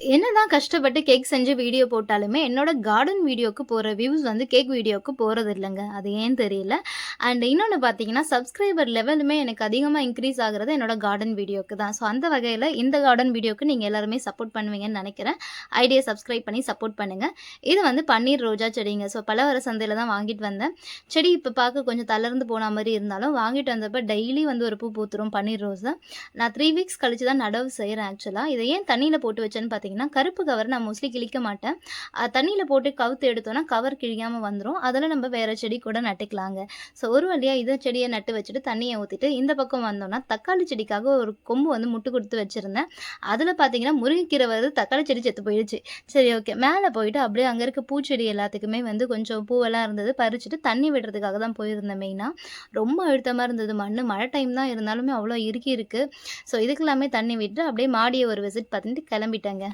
என்னதான் கஷ்டப்பட்டு கேக் செஞ்சு வீடியோ போட்டாலுமே, என்னோட கார்டன் வீடியோக்கு போகிற வியூஸ் வந்து கேக் வீடியோக்கு போகிறது இல்லைங்க அது ஏன் தெரியல. அண்ட் இன்னொன்று பார்த்தீங்கன்னா, சப்ஸ்கிரைபர் லெவலுமே எனக்கு அதிகமாக இன்க்ரீஸ் ஆகிறது என்னோட கார்டன் வீடியோக்கு தான். ஸோ அந்த வகையில் இந்த கார்டன் வீடியோக்கு நீங்கள் எல்லாருமே சப்போர்ட் பண்ணுவீங்கன்னு நினைக்கிறேன் ஐடியா சப்ஸ்கிரைப் பண்ணி சப்போர்ட் பண்ணுங்கள் இது வந்து பன்னீர் ரோஜா செடிங்க. ஸோ பலவர சந்தையில் தான் வாங்கிட்டு வந்தேன். செடி இப்போ பார்க்க கொஞ்சம் தளர்ந்து போன மாதிரி இருந்தாலும், வாங்கிட்டு வந்தப்ப டெய்லி வந்து ஒரு பூ பூத்துரும் பன்னீர் ரோஸை நான் த்ரீ வீக்ஸ் கழிச்சு தான் நடவு செய்கிறேன் ஆக்சுவலாக இதை ஏன் தண்ணியில் போட்டு வச்சேன்னு பார்த்தீங்கன்னா, கருப்பு கவர் நான் மோஸ்ட்லி கிழிக்க மாட்டேன். தண்ணியில் போட்டு கவுத்து எடுத்தோன்னா கவர் கிழியாமல் வந்துடும் அதில் நம்ம வேறு செடி கூட நட்டுக்கலாங்க. ஸோ ஒரு வழியாக இதை செடியை நட்டு வச்சுட்டு, தண்ணியை ஊற்றிட்டு இந்த பக்கம் வந்தோம்னா, தக்காளி செடிக்காக ஒரு கொம்பு வந்து முட்டு கொடுத்து வச்சுருந்தேன் அதில் பார்த்தீங்கன்னா, முருங்கைக்கீரை வருது, தக்காளி செடி செத்து போயிடுச்சு. சரி ஓகே. மேலே போயிட்டு அப்படியே அங்கே இருக்க பூச்செடி எல்லாத்துக்குமே வந்து கொஞ்சம் பூவெல்லாம் இருந்தது. பறிச்சுட்டு தண்ணி விடுறதுக்காக தான் போயிருந்தேன் மெயினாக ரொம்ப அழுத்தமாக இருந்தது மண் மழை டைம் தான் இருந்தாலுமே அவ்வளோ இறுக்கி இருக்கு. ஸோ இதுக்கெல்லாமே தண்ணி விட்டு, அப்படியே மாடியை ஒரு விசிட் பார்த்துட்டு கிளம்பிட்டேங்க.